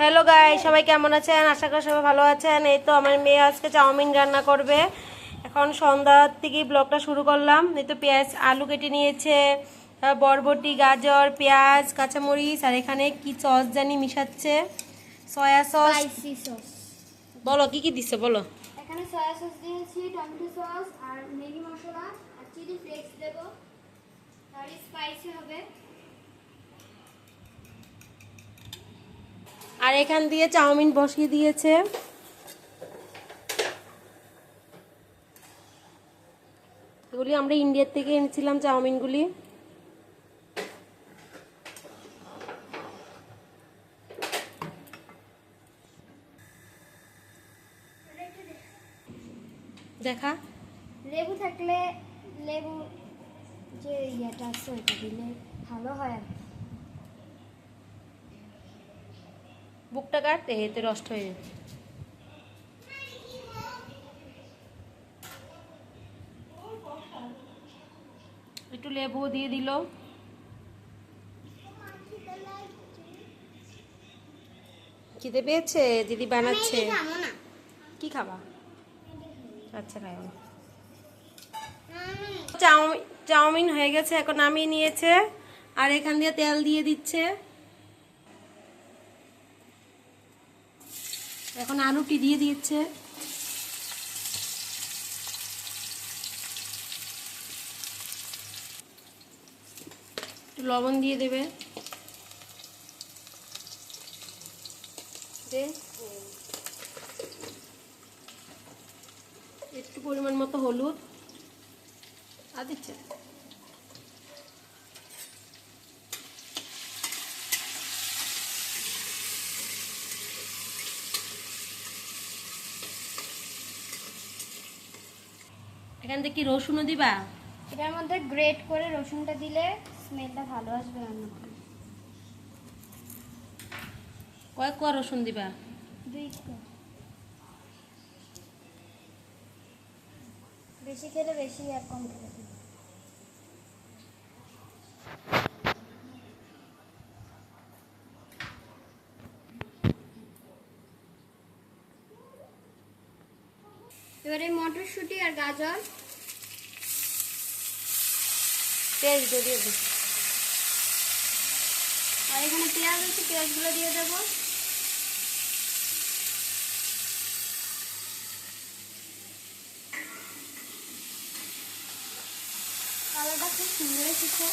Hello guy সবাই কেমন আছেন? আশা করি সবাই ভালো আছেন। এই তো আমার মেয়ে আজকে চাউমিন রান্না করবে। এখন সন্ধ্যার থেকেই ব্লগটা শুরু করলাম। এই তো পেঁয়াজ আলু কেটে নিয়েছে বরবটি গাজর পেঁয়াজ কাঁচামরিচ আর এখানে কি সস জানি মিশাচ্ছে? সয়া সস সস বলো কি কি দিচ্ছে? বলো। এখানে সয়া সস দিয়েছি টমেটো সস আর ম্যাগি মশলা আর চিলি ফ্লেক্স দেব। তাহলে স্পাইসি হবে। আর এখান দিয়ে চাউমিন বসিয়ে দিয়েছে। এগুলি আমরা ইন্ডিয়ার থেকে এনেছিলাম চাউমিনগুলি। দেখা। লেবু থাকলে লেবু যে ইয়েটা আছে ওটা দিলে ভালো হয়। আর বুকটা কাটতে এতে রষ্ট হয়ে যাবে একটু লেবু দিয়ে দিল। খিদে পেয়েছে? দিদি বানাচ্ছে। কি খাবা? আচ্ছা খাই চাউমিন চাউমিন হয়ে গেছে এখন নামিয়ে নিয়েছে। আর এখান দিয়ে তেল দিয়ে দিচ্ছে। এখন আলুটি দিয়ে দিচ্ছে লবণ দিয়ে দেবে। একটু পরিমাণ মতো হলুদ। আর দিচ্ছে এখান থেকে কি রসুনও দিবা? এটার মধ্যে গ্রেট করে রসুনটা দিলে স্মেলটা ভালো আসবে রান্না কোয়া রসুন দিবা? দুই। বেশি খেলে বেশি আর কম খেলে এবারে মটরশুঁটি আর গাজর। পেঁয়াজ দিয়ে দিয়ে আর এখানে পেঁয়াজ আছে, পেঁয়াজগুলো দিয়ে দেবো। কালারটা খুব সুন্দর এসেছে।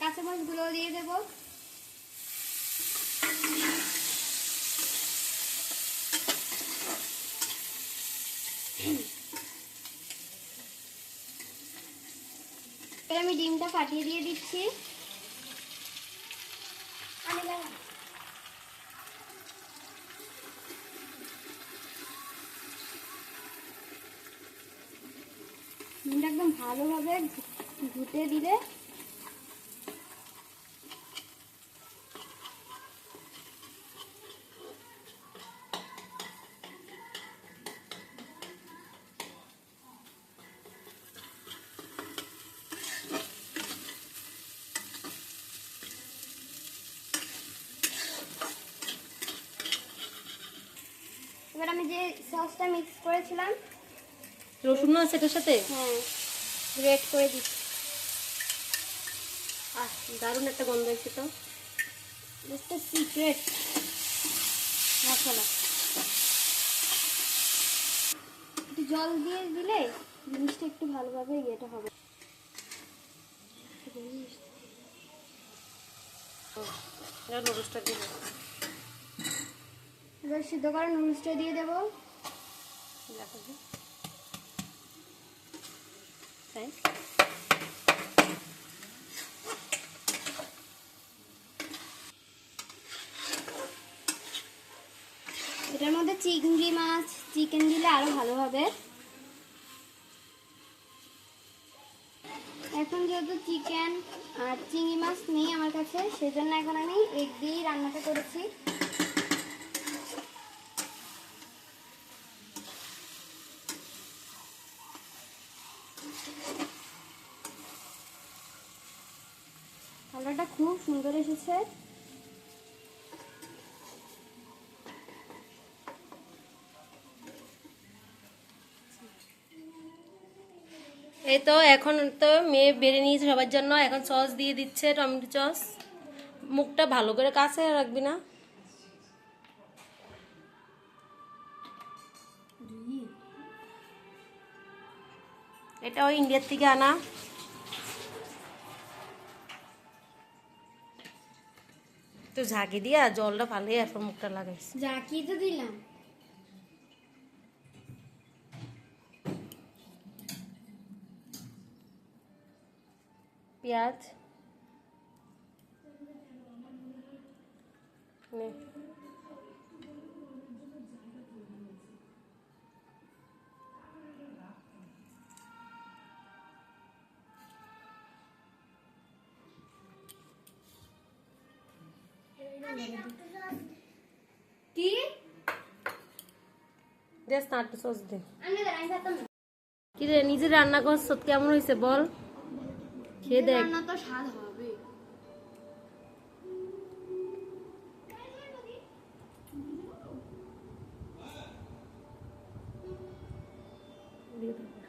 কাঁচামরিচগুলো দিয়ে দেবো। আমি ডিমটা ফাটিয়ে দিয়ে দিচ্ছি। ডিমটা একদম ভালোভাবে ঘুটে দিলে এবার আমি যে সসটা মিক্স করেছিলাম রসুন আছে এটার সাথে? হ্যাঁ গ্রেট করে দিচ্ছি। আহ দারুণ একটা গন্ধ এসে তো। জাস্ট সিক্রেট মশলা। একটু জল দিয়ে দিলে জিনিসটা একটু ভালোভাবে ইয়েটা হবে। নুডলসটা দিব। এবার সিদ্ধ করা নুডলসটা দিয়ে দেবো। তাই? এটার মধ্যে চিংড়ি মাছ চিকেন দিলে আরও ভালো হবে। এখন যেহেতু চিকেন আর চিংড়ি মাছ নেই আমার কাছে সেজন্য এখন আমি এগ দিয়েই রান্নাটা করেছি। কালারটা খুব সুন্দর এসেছে। এই তো এখন তো মেয়ে বেড়ে নিয়েছে সবার জন্য। এখন সস দিয়ে দিচ্ছে টমেটো সস মুখটা ভালো করে কাছে রাখবি না। এটাও ইন্ডিয়ার থেকে আনা। তো ঝাঁকি দিয়া জলটা ফালিয়ে এরপর মুখটা লাগাইছি। জাকি তো দিলাম। পেঁয়াজ। কি? সস দে। কি রে নিজে রান্না করছ? কেমন হয়েছে বল। খেয়ে দেখ। রান্না তো স্বাদ হবে। দিয়ে দে।